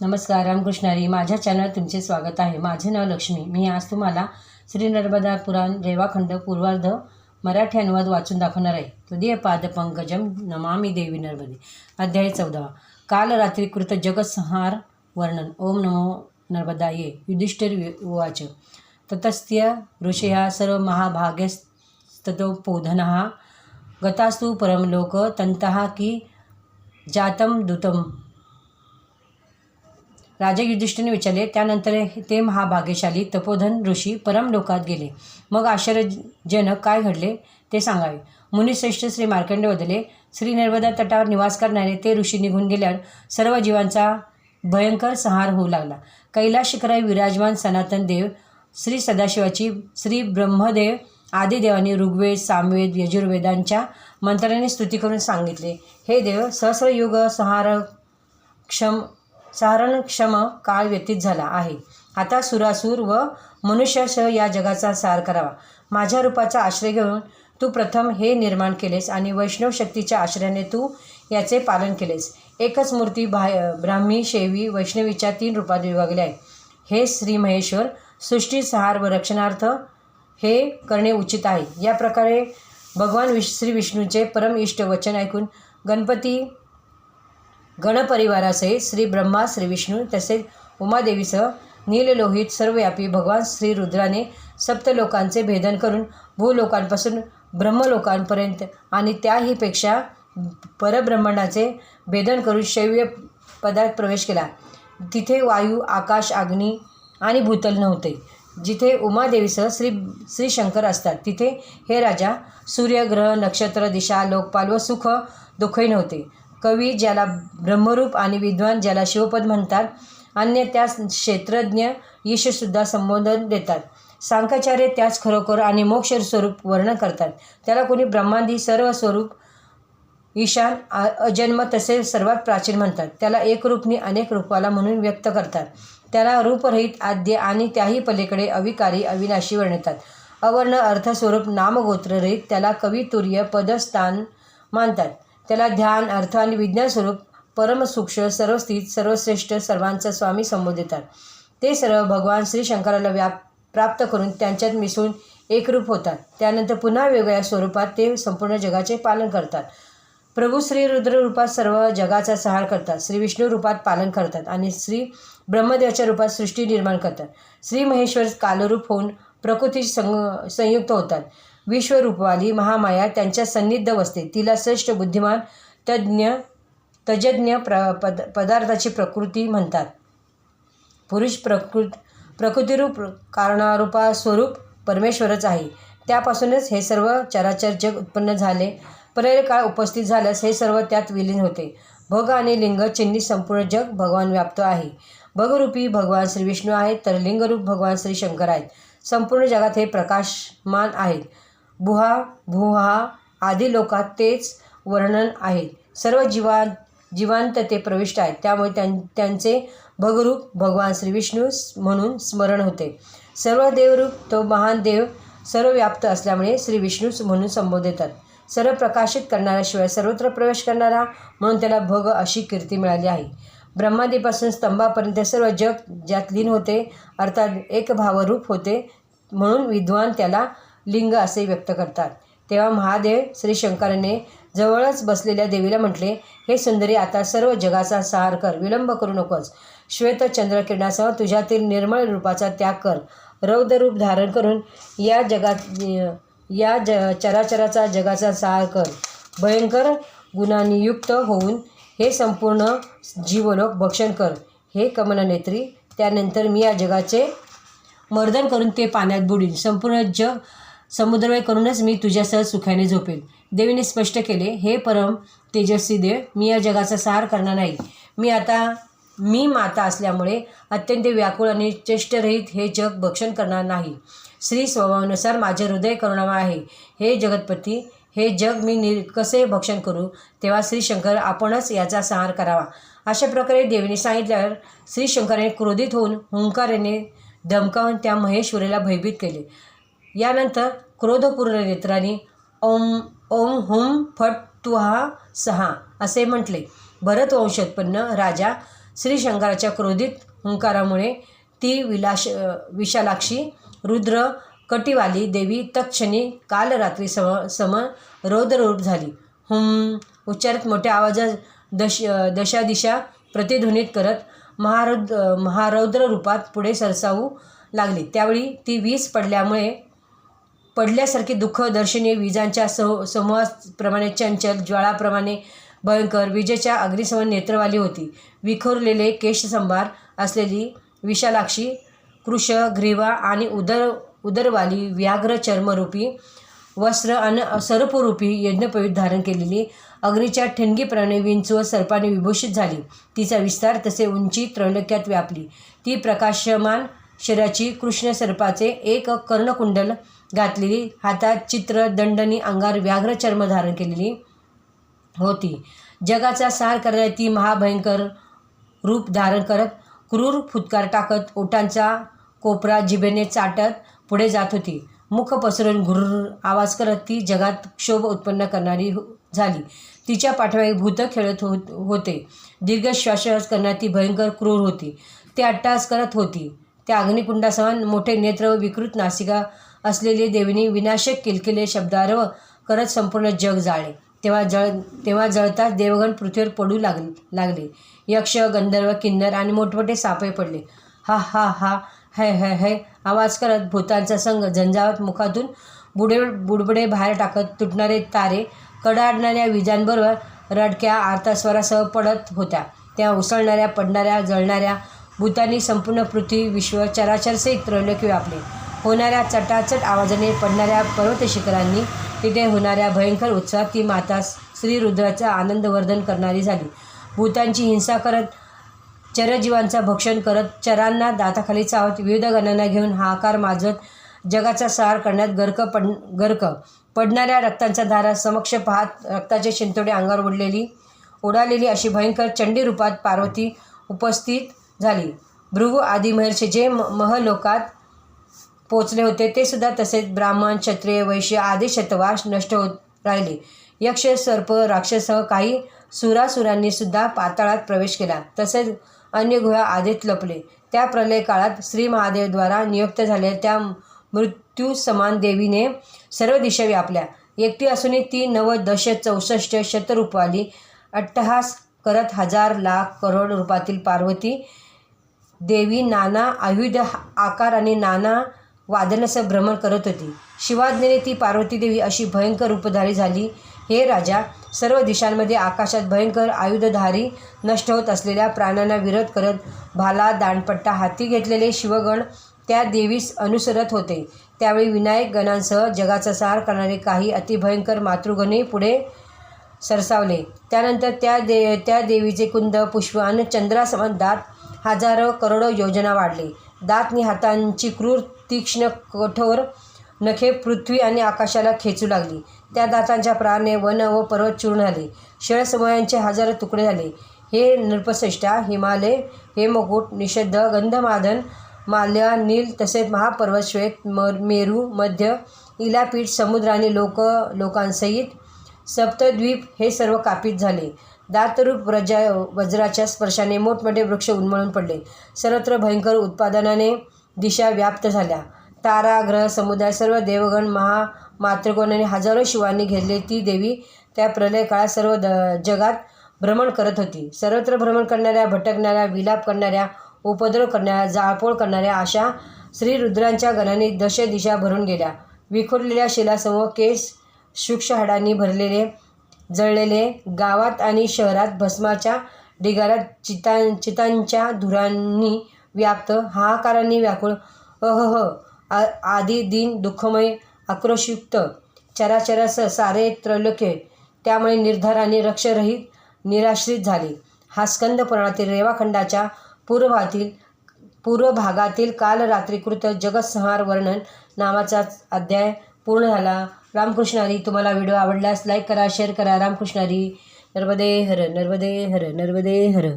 नमस्कार रामकृष्णारी. माझ्या चॅनल तुमचे स्वागत आहे. माझे नाव लक्ष्मी. मी आज तुम्हाला श्री नर्मदा पुराण रेवाखंड पूर्वार्ध मराठी अनुवाद वाचून दाखवणार आहे. तृदीय पाद पंकजम नमामि देवी नर्मदे. अध्याय चौदावा काल रात्री कृत जगत्संहार वर्णन. ओम नमो नर्मदाये. युधिष्ठिर उवाच. ततस्त्य ऋषया सर्व महाभाग्यस्ततोपोधनः गतास्तु परमलोक तंत की जातं दुतम। राजा युधिष्ठिरने विचारले त्यानंतर ते महाभाग्यशाली तपोधन ऋषी परमलोकात गेले. मग आश्चर्यजनक काय घडले ते सांगावे. मुनिश्रेष्ठ श्री मार्कंडे बदले श्री नर्मदा तटावर निवास करणारे ते ऋषी निघून गेल्यावर सर्व जीवांचा भयंकर संहार होऊ लागला. कैलास शिखराई विराजमान सनातन देव श्री सदाशिवाची श्री ब्रह्मदेव आदी देवांनी ऋग्वेद सामवेद यजुर्वेदांच्या मंत्राने स्तुती करून सांगितले. हे देव सहस्रयुग संहार क्षम सारणक्षम काळ व्यतीत झाला आहे. आता सुरासूर व मनुष्यासह या जगाचा सार करावा. माझ्या रूपाचा आश्रय घेऊन तू प्रथम हे निर्माण केलेस आणि वैष्णव शक्तीच्या आश्रयाने तू याचे पालन केलेस. एकच मूर्ती भा ब्राह्मी शेवी वैष्णवीच्या तीन रूपात विभागले आहे. हे श्री महेश्वर सृष्टी सहार व रक्षणार्थ हे करणे उचित आहे. या प्रकारे भगवान विश श्री विष्णूचे परम इष्ट वचन ऐकून गणपती गणपरिवारासहित श्री ब्रह्मा श्री विष्णू तसेच उमादेवीसह नीललोहित सर्वव्यापी भगवान श्री रुद्राने सप्तलोकांचे भेदन करून भूलोकांपासून ब्रह्मलोकांपर्यंत आणि त्याहीपेक्षा परब्रह्मणाचे भेदन करून शैव्य पदात प्रवेश केला. तिथे वायू आकाश अग्नी आणि भूतल नव्हते. जिथे उमादेवीसह श्री श्री शंकर असतात तिथे हे राजा सूर्यग्रह नक्षत्र दिशा लोकपाल व सुख दुःखही नव्हते. कवी ज्याला ब्रह्मरूप आणि विद्वान ज्याला शिवपद म्हणतात अन्य त्यास क्षेत्रज्ञ ईशसुद्धा संबोधन देतात. सांकाचार्य त्याच खरोखर आणि मोक्ष स्वरूप वर्णन करतात. त्याला कोणी ब्रह्मांदी सर्व स्वरूप ईशान अजन्म तसे सर्वात प्राचीन म्हणतात. त्याला एक रूपनी अनेक रूपाला म्हणून व्यक्त करतात. त्याला रूपरहित आद्य आणि त्याही पलीकडे अविकारी अविनाशी वर्णितात. अवर्ण अर्थस्वरूप नामगोत्ररहित त्याला कवितुर्य पदस्थान मानतात. त्याला ध्यान अर्थ आणि विज्ञान स्वरूप परमसूक्ष्म सर्वस्थित सर्वश्रेष्ठ सर्वांचा स्वामी संबोधितात. ते सर्व भगवान श्री शंकराला व्याप प्राप्त करून त्यांच्यात मिसळून एकरूप होतात. त्यानंतर पुन्हा वेगळ्या स्वरूपात ते संपूर्ण जगाचे पालन करतात. प्रभू श्री रुद्र रूपात सर्व जगाचा सहार करतात. श्री विष्णू रूपात पालन करतात आणि श्री ब्रह्मदेवाच्या रूपात सृष्टी निर्माण करतात. श्री महेश्वर कालरूप होऊन प्रकृती संग संयुक्त होतात. विश्वरूपवाली महामाया त्यांच्या सन्निध वसते तिला श्रेष्ठ बुद्धिमान तज्ज्ञ तजज्ञ प्र पद पदार्थाची प्रकृती म्हणतात. पुरुष प्रकृत प्रकृतिरूप कारणारूपा स्वरूप परमेश्वरच आहे. त्यापासूनच हे सर्व चराचर जग उत्पन्न झाले. पर्याय काळ उपस्थित झाल्यास हे सर्व त्यात विलीन होते. भग आणि लिंग चिन्ही संपूर्ण जग भगवान व्याप्त आहे. भगरूपी भगवान श्री विष्णू आहेत तर लिंगरूप भगवान श्री शंकर आहेत. संपूर्ण जगात हे प्रकाशमान आहेत. बुहा भुहा आदी लोकात तेच वर्णन आहे. सर्व जीवा जीवांत ते प्रविष्ट आहेत. त्यामुळे त्यां त्यांचे भगरूप भगवान श्री विष्णू म्हणून स्मरण होते. सर्व देवरूप तो महान देव सर्व व्याप्त असल्यामुळे श्री विष्णूच म्हणून संबोधितात. सर्व प्रकाशित करणाऱ्याशिवाय सर्वत्र प्रवेश करणारा म्हणून त्याला भग अशी कीर्ती मिळाली आहे. ब्रह्मादीपासून स्तंभापर्यंत सर्व जग ज्यात लीन होते अर्थात एक भावरूप होते म्हणून विद्वान त्याला लिंग असे व्यक्त करतात. तेव्हा महादेव श्री शंकराने जवळच बसलेल्या देवीला म्हटले हे सुंदरी आता सर्व जगाचा सार कर विलंब करू नकोस. श्वेत चंद्रकिरणासह तुझ्यातील निर्मळ रूपाचा त्याग कर. रौद्ररूप धारण करून या जगात या ज चराचराचा जगाचा सार कर. भयंकर गुणांनीयुक्त होऊन हे संपूर्ण जीवलोक भक्षण कर. हे कमलनेत्री त्यानंतर मी या जगाचे मर्दन करून ते पाण्यात बुडीन. संपूर्ण जग समुद्रमय करूनच मी तुझ्यासह सुखाने झोपेन देवीने स्पष्ट केले हे परम तेजस्वी देव मी या जगाचा सहार करणार नाही. मी आता मी माता असल्यामुळे अत्यंत व्याकुळ आणि चेष्टरहित हे जग भक्षण करणार नाही. श्री स्वभावानुसार माझे हृदय करुणामय आहे. हे जगतपती हे जग मी नि कसे भक्षण करू तेव्हा श्री शंकर आपणच याचा संहार करावा. अशा प्रकारे देवीने सांगितल्यावर श्री शंकराने क्रोधित होऊन हुंकाराने धमकावून त्या महेश्वरीला भयभीत केले. यानंतर क्रोधपूर्ण नेत्राने ओम ओम हुम फट तुहा सहा असे म्हटले. भरत वंशोत्पन्न राजा श्री शंकराच्या क्रोधित हुंकारामुळे ती विलाश विशालाक्षी रुद्र कटिवाली देवी तत्क्षणी काल रात्री सम सम रौद्ररूप झाली. हुम उच्चारित मोठ्या आवाजात दश दशादिशा प्रतिध्वनित करत महारौद्र महारौद्र रूपात पुढे सरसावू लागली. त्यावेळी ती वीज पडल्यामुळे पडल्यासारखे दुःख दर्शनीय विजांच्या सह समूहाप्रमाणे चंचल ज्वाळाप्रमाणे भयंकर विजेच्या अग्निसमान नेत्रवाली होती. विखुरलेले केशसंभार असलेली विशालाक्षी कृश ग्रीवा आणि उदर उदरवाली व्याघ्र चर्मरूपी वस्त्र आणि सर्परूपी यज्ञपवीत धारण केलेली अग्नीच्या ठिणगीप्रमाणे विंचू व सर्पाने विभूषित झाली. तिचा विस्तार तसे उंची त्रैलोक्यात व्यापली. ती प्रकाशमान शरीराची कृष्ण सर्पाचे एक कर्णकुंडल घातलेली हातात चित्र दंडनी अंगार व्याघ्र चर्म धारण केलेली होती. जगाचा सार करणारी ती महाभयंकर रूप धारण करत क्रूर फुतकार टाकत ओटांचा कोपरा जिभेने चाटत पुढे जात होती. मुख पसरून घुर्र आवाज करत ती जगात क्षोभ उत्पन्न करणारी हो-, झाली. तिच्या पाठीमागे भूत खेळत होत होते. दीर्घ श्वास करणारी ती भयंकर क्रूर होती. ती अट्टास करत होती. त्या अग्निकुंडासमान मोठे नेत्र व विकृत नासिका असलेली देवीने विनाशक किलकिले शब्दारव करत संपूर्ण जग जाळे. तेव्हा जळ तेव्हा जळताच देवगण पृथ्वीवर पडू लाग लागले. यक्ष गंधर्व किन्नर आणि मोठमोठे सापे पडले. हा हा हा है है है आवाज करत भूतांचा संघ झंझावत मुखातून बुडे बुडबुडे बाहेर टाकत तुटणारे तारे कडाडणाऱ्या विजांबरोबर रडक्या आर्तास्वरासह पडत होत्या. त्या उसळणाऱ्या पडणाऱ्या जळणाऱ्या भूतांनी संपूर्ण पृथ्वी विश्व चराचरसे त्रैलोक्य व्यापले. होणाऱ्या चटाचट आवाजाने पडणाऱ्या पर्वत शिखरांनी तिथे होणाऱ्या भयंकर उत्साहात ती माता श्रीरुद्राचा आनंदवर्धन करणारी झाली. भूतांची हिंसा करत चरजीवांचा भक्षण करत चरांना दाताखाली चावत विविध गणांना घेऊन हाकार माजवत जगाचा सार करण्यात गर्क पड गर्क. पडणाऱ्या रक्तांचा धारा समक्ष पाहत रक्ताचे शिंतोडे अंगावर उडलेली उडालेली अशी भयंकर चंडी रूपात पार्वती उपस्थित झाली. भृगु आदी महर्षी जे म महलोकात पोचले होते ते सुद्धा तसेच ब्राह्मण क्षत्रिय वैश्य आदी शतवास नष्ट होत राहिले. यक्ष सर्प राक्षसह काही सुरासुरांनी सुद्धा पाताळात प्रवेश केला. तसेच अन्य गुहा आधीत लपले. त्या प्रलय काळात श्री महादेवद्वारा नियुक्त झालेल्या त्या मृत्यू समान देवीने सर्व दिशा व्यापल्या. एकटी असूनही ती नव दश चौसष्ट शतरूपाली अट्टहास करत हजार लाख करोड रूपातील पार्वती देवी नाना आयुध आकार आणि नाना वादनाचं भ्रमण करत होती. शिवाज्ञेने ती पार्वती देवी अशी भयंकर रूपधारी झाली. हे राजा सर्व दिशांमध्ये आकाशात भयंकर आयुधधारी नष्ट होत असलेल्या प्राण्यांना विरोध करत भाला दांडपट्टा हाती घेतलेले शिवगण त्या देवीस अनुसरत होते. त्यावेळी विनायक गणांसह जगाचा सार करणारे काही अतिभयंकर मातृगणे पुढे सरसावले. त्यानंतर त्या दे त्या देवीचे कुंद पुष्प आणि चंद्रासमान दात हजारो करोडो योजना वाढले. दातनी हातांची क्रूर तीक्ष्ण कठोर नखे पृथ्वी आणि आकाशाला खेचू लागली. त्या दातांच्या प्राणे वन व पर्वत चूर्ण झाले शेळसमयांचे हजारो तुकडे झाले. हे नृपश्रेष्ठा हिमालय हे मुकुट निषद्ध गंधमादन माल्या नील तसेच महापर्वत श्वेत म मेरू मध्य इलापीठ समुद्र आणि लोक लोकांसहित सप्तद्वीप हे सर्व कापित झाले. दातरूप वज्रा वज्राच्या स्पर्शाने मोठमोठे वृक्ष उन्मळून पडले. सर्वत्र भयंकर उत्पादनाने दिशा व्याप्त झाल्या. तारा ग्रह समुदाय सर्व देवगण महा मातृगण आणि हजारो शिवांनी घेरले ती देवी त्या प्रलय काळात सर्व द जगात भ्रमण करत होती. सर्वत्र भ्रमण करणाऱ्या भटकणाऱ्या विलाप करणाऱ्या उपद्रव करणाऱ्या जाळपोळ करणाऱ्या अशा श्रीरुद्रांच्या गणाने दश दिशा भरून गेल्या. विखुरलेल्या शिलासमूह केस सूक्ष्म हाडांनी भरलेले जळलेले गावात आणि शहरात भस्माच्या ढिगाऱ्यात चितां चितांच्या धुरांनी व्याप्त हाहाकारांनी व्याकुळ अहह आ आदी दिन दुःखमय आक्रोशयुक्त चराचरास सारे त्रैलोक्य. त्यामुळे निर्धार आणि रक्षरहित निराश्रित झाले. हा स्कंद पुराणातील रेवाखंडाच्या पूर्वातील पूर्व भागातील कालरात्रीकृत जगसंहार वर्णन नावाचा अध्याय पूर्ण झाला. रामकृष्णारी तुम्हाला व्हिडिओ आवडल्यास लाईक करा शेअर करा. रामकृष्णारी नर्मदे हर नर्मदे हर नर्मदे हर.